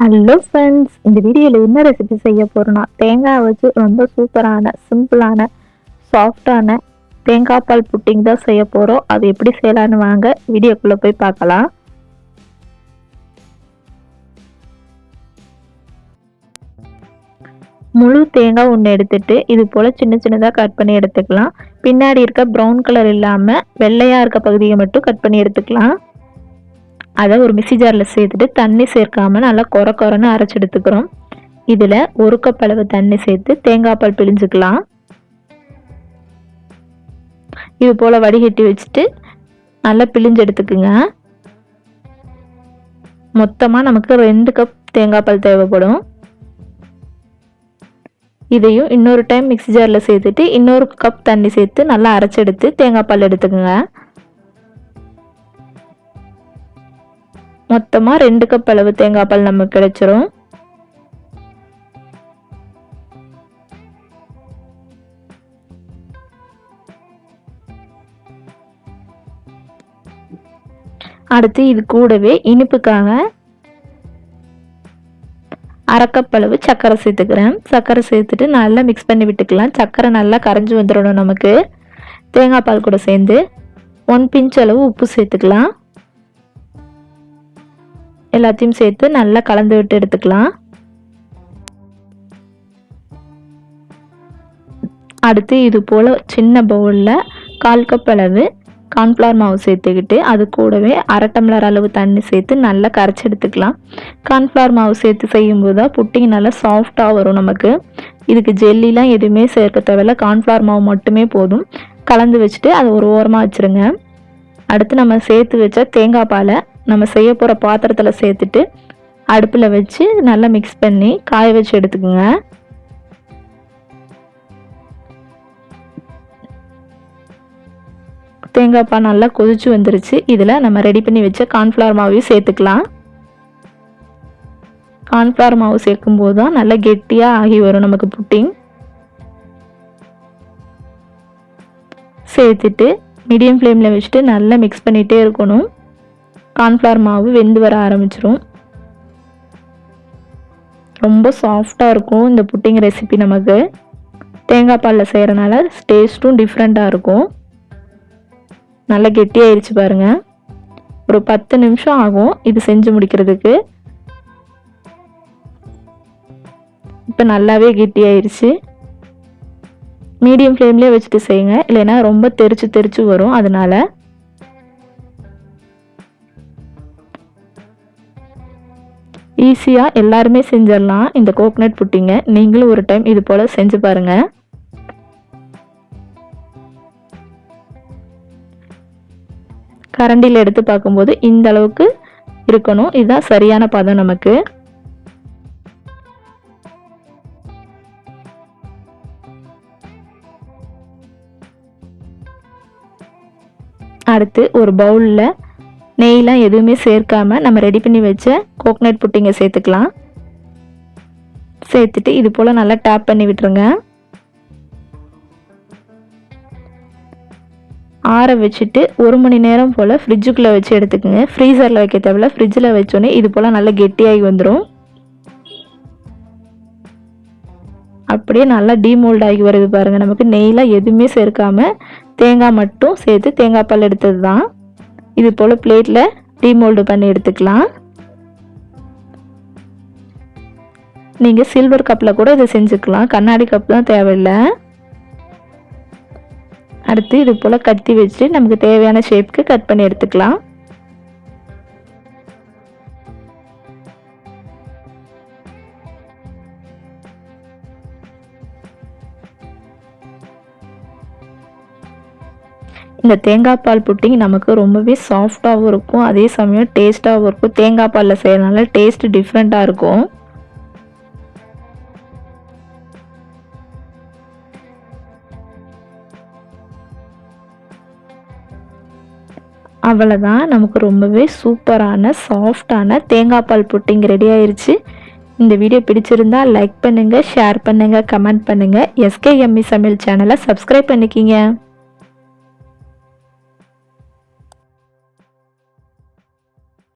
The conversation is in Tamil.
ஹலோ ஃப்ரெண்ட்ஸ் இந்த வீடியோவில் என்ன ரெசிபி செய்ய போகிறோன்னா தேங்காய் வச்சு ரொம்ப சூப்பரான சிம்பிளான சாஃப்டான தேங்காய் பால் புட்டிங் தான் செய்ய போகிறோம் அது எப்படி செய்யலான்னு வாங்க வீடியோக்குள்ளே போய் பார்க்கலாம். முழு தேங்காய் ஒன்று எடுத்துட்டு இது போல் சின்ன சின்னதாக கட் பண்ணி எடுத்துக்கலாம். பின்னாடி இருக்க ப்ரௌன் கலர் இல்லாமல் வெள்ளையாக இருக்க பகுதியை மட்டும் கட் பண்ணி எடுத்துக்கலாம். அதை ஒரு மிக்சி ஜாரில் சேர்த்துட்டு தண்ணி சேர்க்காம நல்லா குறை குறைன்னு அரைச்சி எடுத்துக்கிறோம். இதில் ஒரு கப் அளவு தண்ணி சேர்த்து தேங்காய் பால் பிழிஞ்சுக்கலாம். இது போல் வடிகட்டி வச்சுட்டு நல்லா பிழிஞ்சு எடுத்துக்குங்க. மொத்தமாக நமக்கு ரெண்டு கப் தேங்காய் பால் தேவைப்படும். இதையும் இன்னொரு டைம் மிக்சி ஜாரில் சேர்த்துட்டு இன்னொரு கப் தண்ணி சேர்த்து நல்லா அரைச்செடுத்து தேங்காய் பால் எடுத்துக்கோங்க. மொத்தமாக ரெண்டு கப் அளவு தேங்காய் பால் நமக்கு கிடைச்சிரும். அடுத்து இது கூடவே இனிப்புக்காக அரைக்கப்பளவு சர்க்கரை சேர்த்துக்கிறேன். சர்க்கரை சேர்த்துட்டு நல்லா மிக்ஸ் பண்ணி விட்டுக்கலாம். சர்க்கரை நல்லா கரைஞ்சி வந்துடணும் நமக்கு. தேங்காய் பால் கூட சேர்ந்து. ஒன் பிஞ்ச் அளவு உப்பு சேர்த்துக்கலாம். எல்லாத்தையும் சேர்த்து நல்லா கலந்து விட்டு எடுத்துக்கலாம். அடுத்து இது போல் சின்ன பவுலில் கால் கப் அளவு கார்ன்ஃப்ளவர் மாவு சேர்த்துக்கிட்டு அது கூடவே அரை டம்ளர் அளவு தண்ணி சேர்த்து நல்லா கரைச்சி எடுத்துக்கலாம். கார்ன்ஃப்ளவர் மாவு சேர்த்து செய்யும்போது தான் புட்டிங் நல்லா சாஃப்டாக வரும் நமக்கு. இதுக்கு ஜெல்லிலாம் எதுவுமே சேர்க்க தேவையில்ல. கார்ன்ஃப்ளவர் மாவு மட்டுமே போதும். கலந்து வச்சுட்டு அதை ஒரு ஓரமாக வச்சுருங்க. அடுத்து நம்ம சேர்த்து வச்ச தேங்காய் பாலை நம்ம செய்ய போகிற பாத்திரத்தில் சேர்த்துட்டு அடுப்பில் வச்சு நல்லா மிக்ஸ் பண்ணி காய வச்சு எடுத்துக்கோங்க. தேங்காய் பால் நல்லா கொதிச்சு வந்துருச்சு. இதில் நம்ம ரெடி பண்ணி வச்ச கார்ன்ஃப்ளவர் மாவையும் சேர்த்துக்கலாம். கார்ன்ஃப்ளவர் மாவு சேர்க்கும் போது தான் நல்லா கெட்டியாக ஆகி வரும் நமக்கு புட்டிங். சேர்த்துட்டு மீடியம் ஃப்ளேமில் வச்சுட்டு நல்லா மிக்ஸ் பண்ணிகிட்டே இருக்கணும். கார்ன்ஃப்ளவர் மாவு வெந்து வர ஆரம்பிச்சிரும். ரொம்ப சாஃப்டாக இருக்கும் இந்த புட்டிங் ரெசிபி நமக்கு. தேங்காய் பாலில் செய்கிறனால டேஸ்ட்டும் டிஃப்ரெண்ட்டாக இருக்கும். நல்லா கெட்டியாயிருச்சு பாருங்கள் ஒரு பத்து நிமிஷம் ஆகும் இது செஞ்சு முடிக்கிறதுக்கு. இப்போ நல்லாவே கெட்டியாயிருச்சு மீடியம் ஃப்ளேம்லேயே வச்சுட்டு செய்யுங்க. இல்லைன்னா ரொம்ப தெரிச்சு தெரிச்சு வரும். அதனால ஈஸியாக எல்லாருமே செஞ்சிடலாம். இந்த கோகனட் புட்டிங்க. நீங்களும் ஒரு டைம் இது போல் செஞ்சு பாருங்கள் கரண்டியில் எடுத்து பார்க்கும்போது இந்த அளவுக்கு இருக்கணும். இதுதான் சரியான பதம் நமக்கு. அடுத்து ஒரு பவுலில் நெய்லாம் எதுவுமே சேர்க்காம நம்ம ரெடி பண்ணி வச்ச கோக்னட் புட்டிங்க சேர்த்துக்கலாம். சேர்த்துட்டு இது போல் நல்லா டேப் பண்ணி விட்டுருங்க. ஆற வச்சுட்டு ஒரு மணி நேரம் போல் ஃப்ரிட்ஜுக்குள்ளே வச்சு எடுத்துக்கோங்க. ஃப்ரீசரில் வைக்க தேவையில்ல. ஃப்ரிட்ஜில் வச்சோன்னே இது போல் நல்லா கெட்டியாகி வந்துடும் அப்படியே நல்லா டீமோல்ட் ஆகி வருது பாருங்கள் நமக்கு நெய்லாம் எதுவுமே சேர்க்காமல் தேங்காய் மட்டும் சேர்த்து தேங்காய் பால் எடுத்தது தான் இது போல் பிளேட்டில் டீமோல்டு பண்ணி எடுத்துக்கலாம். நீங்கள் சில்வர் கப்பில் கூட இதை செஞ்சுக்கலாம். கண்ணாடி கப் தான் தேவையில்லை. அடுத்து இது போல் கத்தி வச்சுட்டு நமக்கு தேவையான ஷேப்க்கு கட் பண்ணி எடுத்துக்கலாம். இந்த தேங்காய் பால் புட்டிங் நமக்கு ரொம்பவே சாஃப்டாகவும் இருக்கும். அதே சமயம் டேஸ்ட்டாகவும் இருக்கும். தேங்காய் பாலில் செய்கிறதுனால டேஸ்ட் டிஃப்ரெண்ட்டாக இருக்கும். அவ்வளோதான் நமக்கு ரொம்பவே சூப்பரான சாஃப்டான தேங்காய் பால் புட்டிங் ரெடி ஆயிடுச்சு இந்த வீடியோ பிடிச்சிருந்தா லைக் பண்ணுங்கள் ஷேர் பண்ணுங்கள் கமெண்ட் பண்ணுங்கள் எஸ்கேஎம்இ சமையல் சேனலை சப்ஸ்கிரைப் பண்ணிக்கிங்க.